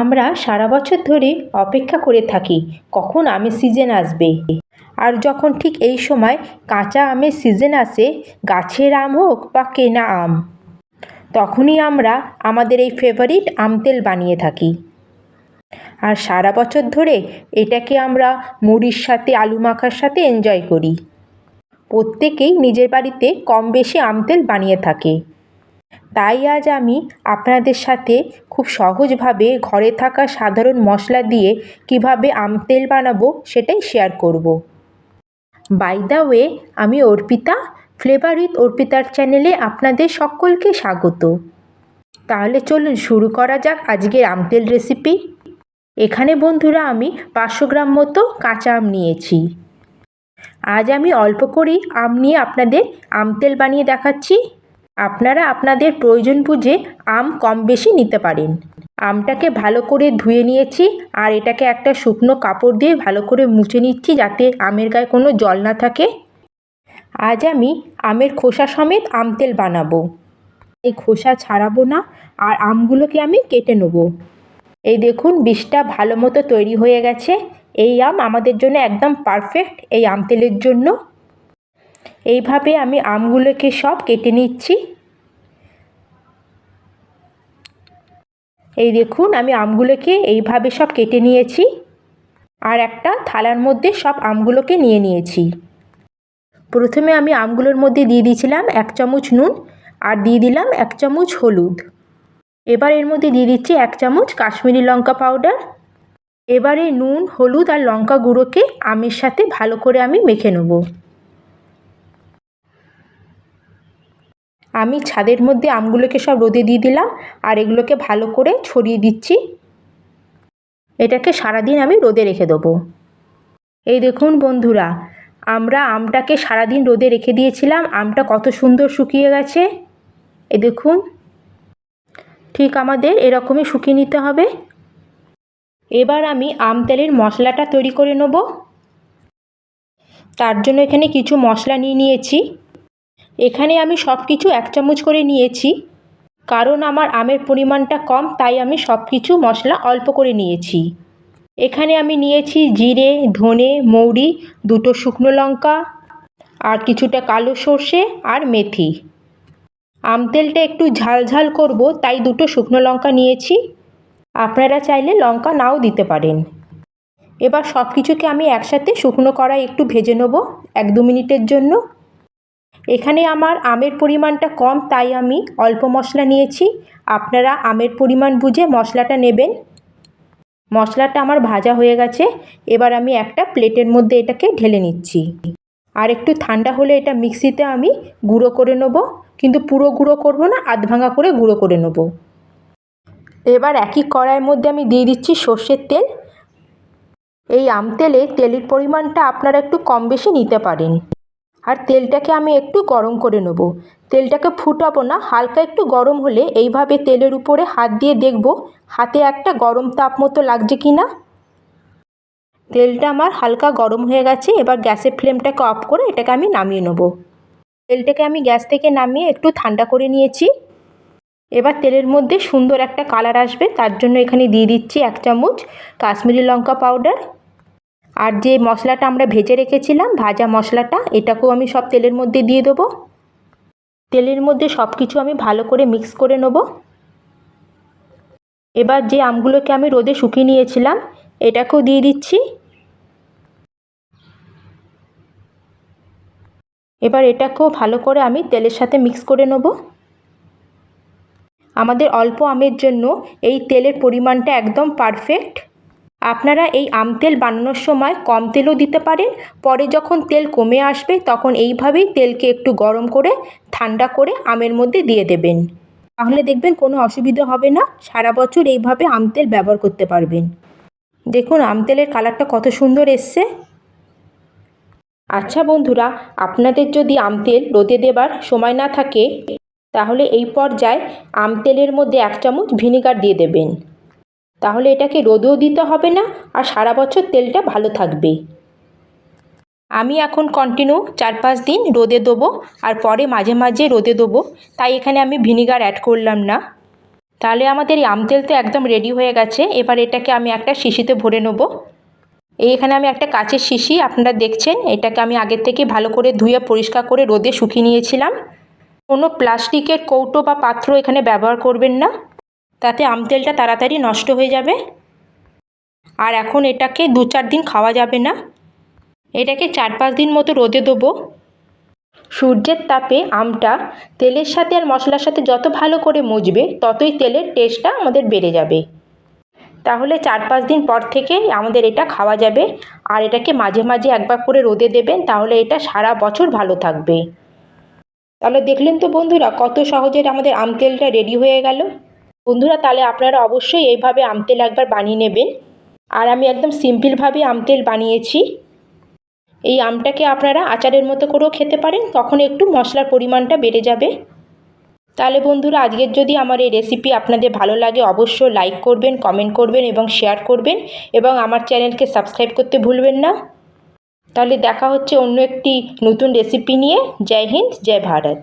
আমরা সারা বছর ধরে অপেক্ষা করে থাকি কখন আমের সিজন আসবে। আর যখন ঠিক এই সময় কাঁচা আমের সিজন আসে, গাছের আম হোক বা কেনা আম, তখনই আমরা আমাদের এই ফেভারিট আম তেল বানিয়ে থাকি। আর সারা বছর ধরে এটাকে আমরা মুড়ির সাথে, আলু মাখার সাথে এনজয় করি। প্রত্যেকেই নিজের বাড়িতে কম বেশি আম তেল বানিয়ে থাকে। তাই আজ আমি আপনাদের সাথে খুব সহজভাবে ঘরে থাকা সাধারণ মশলা দিয়ে কীভাবে আম তেল বানাবো সেটাই শেয়ার করব। বাই দ্য ওয়ে আমি অর্পিতা ফ্লেভার উইথ অর্পিতার চ্যানেলে আপনাদের সকলকে স্বাগত। তাহলে চলুন শুরু করা যাক আজকের আম তেল রেসিপি এখানে বন্ধুরা আমি পাঁচশো গ্রাম মতো কাঁচা আম নিয়েছি। আজ আমি অল্প করেই আম নিয়ে আপনাদের আম তেল বানিয়ে দেখাচ্ছি। আপনারা আপনাদের প্রয়োজন বুঝে আম কম বেশি নিতে পারেন। আমটাকে ভালো করে ধুয়ে নিয়েছি আর এটাকে একটা শুকনো কাপড় দিয়ে ভালো করে মুছে নিচ্ছি যাতে আমের গায়ে কোনো জল না থাকে। আজ আমি আমের খোসা সমেত আম তেল বানাবো। এই খোসা ছাড়াবো না আর আমগুলোকে আমি কেটে নেব। এই দেখুন বিষটা ভালো মতো তৈরি হয়ে গেছে। এই আম আমাদের জন্য একদম পারফেক্ট এই আম তেলের জন্য। এইভাবে আমি আমগুলোকে সব কেটে নিচ্ছি। এই দেখুন, আমি আমগুলোকে এইভাবে সব কেটে নিয়েছি আর একটা থালার মধ্যে সব আমগুলোকে নিয়ে নিয়েছি। প্রথমে আমি আমগুলোর মধ্যে দিয়ে দিয়েছিলাম এক চামচ নুন আর দিয়ে দিলাম এক চামচ হলুদ। এবার এর মধ্যে দিয়ে দিচ্ছি এক চামচ কাশ্মীরি লঙ্কা পাউডার। এবারে নুন, হলুদ আর লঙ্কা গুঁড়োকে আমের সাথে ভালো করে আমি মেখে নেব। আমি ছাদের মধ্যে আমগুলোকে সব রোদে দিয়ে দিলাম আর এগুলোকে ভালো করে ছড়িয়ে দিচ্ছি। এটাকে সারাদিন আমি রোদে রেখে দেবো। এই দেখুন বন্ধুরা, আমরা আমটাকে সারাদিন রোদে রেখে দিয়েছিলাম, আমটা কত সুন্দর শুকিয়ে গেছে। এ দেখুন, ঠিক আমাদের এরকমই শুকিয়ে নিতে হবে। এবার আমি আম তেলের মশলাটা তৈরি করে নেব। তার জন্য এখানে কিছু মশলা নিয়ে নিয়েছি। এখানে আমি সব কিছু এক চামচ করে নিয়েছি। কারণ আমার আমের পরিমাণটা কম, তাই আমি সব কিছু মশলা অল্প করে নিয়েছি। এখানে আমি নিয়েছি জিরে, ধনে, মৌরি, দুটো শুকনো লঙ্কা, আর কিছুটা কালো সর্ষে আর মেথি। আম তেলটা একটু ঝালঝাল ঝাল করব, তাই দুটো শুকনো লঙ্কা নিয়েছি। আপনারা চাইলে লঙ্কা নাও দিতে পারেন। এবার সব কিছুকে আমি একসাথে শুকনো কড়াই একটু ভেজে নেব, এক দু মিনিটের জন্য। এখানে আমার আমের পরিমাণটা কম, তাই আমি অল্প মশলা নিয়েছি। আপনারা আমের পরিমাণ বুঝে মশলাটা নেবেন। মশলাটা আমার ভাজা হয়ে গেছে। এবার আমি একটা প্লেটের মধ্যে এটাকে ঢেলে নিচ্ছি। আর একটু ঠান্ডা হলে এটা মিক্সিতে আমি গুঁড়ো করে নেব। কিন্তু পুরো গুঁড়ো করব না, আধ ভাঙা করে গুঁড়ো করে নেব। এবার একই কড়াইয়ের মধ্যে আমি দিয়ে দিচ্ছি সর্ষের তেল। এই আম তেলে তেলের পরিমাণটা আপনারা একটু কম বেশি নিতে পারেন। আর তেলটাকে আমি একটু গরম করে নেব। তেলটাকে ফুটাবো না, হালকা একটু গরম হলে এইভাবে তেলের উপরে হাত দিয়ে দেখব হাতে একটা গরম তাপ মতো লাগছে কি না। তেলটা আমার হালকা গরম হয়ে গেছে, এবার গ্যাসের ফ্লেমটাকে অফ করে এটাকে আমি নামিয়ে নেব। তেলটাকে আমি গ্যাস থেকে নামিয়ে একটু ঠান্ডা করে নিয়েছি। এবার তেলের মধ্যে সুন্দর একটা কালার আসবে, তার জন্য এখানে দিয়ে দিচ্ছি এক চামচ কাশ্মীরি লঙ্কা পাউডার। আর যে মশলাটা আমরা ভেজে রেখেছিলাম, ভাজা মশলাটা, এটাকেও আমি সব তেলের মধ্যে দিয়ে দেবো। তেলের মধ্যে সব কিছু আমি ভালো করে মিক্স করে নেব। এবার যে আমগুলোকে আমি রোদে শুকিয়ে নিয়েছিলাম, এটাকেও দিয়ে দিচ্ছি। এবার এটাকেও ভালো করে আমি তেলের সাথে মিক্স করে নেব। আমাদের অল্প আমের জন্য এই তেলের পরিমাণটা একদম পারফেক্ট আপনারা এই আম তেল বানানোর সময় কম তেলও দিতে পারেন, পরে যখন তেল কমে আসবে তখন এইভাবেই তেলকে একটু গরম করে, ঠান্ডা করে আমের মধ্যে দিয়ে দেবেন। তাহলে দেখবেন কোনো অসুবিধা হবে না, সারা বছর এইভাবে আম তেল ব্যবহার করতে পারবেন। দেখুন, আম তেলের কালারটা কত সুন্দর এসছে। আচ্ছা বন্ধুরা, আপনাদের যদি আম তেল রোদে দেবার সময় না থাকে, তাহলে এই পর্যায়ে আম তেলের মধ্যে এক চামচ ভিনিগার দিয়ে দেবেন। তাহলে এটাকে রোদেও দিতে হবে না আর সারা বছর তেলটা ভালো থাকবে। আমি এখন কন্টিনিউ চার পাঁচ দিন রোদে দেবো আর পরে মাঝে মাঝে রোদে দেবো, তাই এখানে আমি ভিনিগার অ্যাড করলাম না। তাহলে আমাদের এই আম তেল তো একদম রেডি হয়ে গেছে, এবার এটাকে আমি একটা শিশিতে ভরে নেব। এইখানে আমি একটা কাচের শিশি, আপনারা দেখছেন, এটাকে আমি আগের থেকে ভালো করে ধুয়ে পরিষ্কার করে রোদে শুকিয়ে নিয়েছিলাম। কোনো প্লাস্টিকের কৌটো বা পাত্র এখানে ব্যবহার করবেন না। তাতে আম তেলটা তাড়াতাড়ি নষ্ট হয়ে যাবে। আর এখন এটাকে দু চার দিন খাওয়া যাবে না। এটাকে চার পাঁচ দিন মতো রোদে দেবো সূর্যের তাপে আমটা তেলের সাথে আর মশলার সাথে যত ভালো করে মুজবে, ততই তেলের টেস্টটা আমাদের বেড়ে যাবে। তাহলে চার পাঁচ দিন পর থেকে আমাদের এটা খাওয়া যাবে। আর এটাকে মাঝে মাঝে একবার করে রোদে দেবেন, তাহলে এটা সারা বছর ভালো থাকবে। তাহলে দেখলেন তো বন্ধুরা, কত সহজে আমাদের আম তেলটা রেডি হয়ে গেল। বন্ধুরা, তাহলে আপনারা অবশ্যই এইভাবে আম তেল একবার বানিয়ে নেবেন। আর আমি একদম সিম্পলভাবে আম তেল বানিয়েছি। এই আমটাকে আপনারা আচারের মতো করেও খেতে পারেন, তখন একটু মশলার পরিমাণটা বেড়ে যাবে। তাহলে বন্ধুরা, আজকের যদি আমার এই রেসিপি আপনাদের ভালো লাগে, অবশ্যই লাইক করবেন কমেন্ট করবেন এবং শেয়ার করবেন এবং আমার চ্যানেলকে সাবস্ক্রাইব করতে ভুলবেন না। তাহলে দেখা হচ্ছে অন্য একটি নতুন রেসিপি নিয়ে। জয় হিন্দ, জয় ভারত।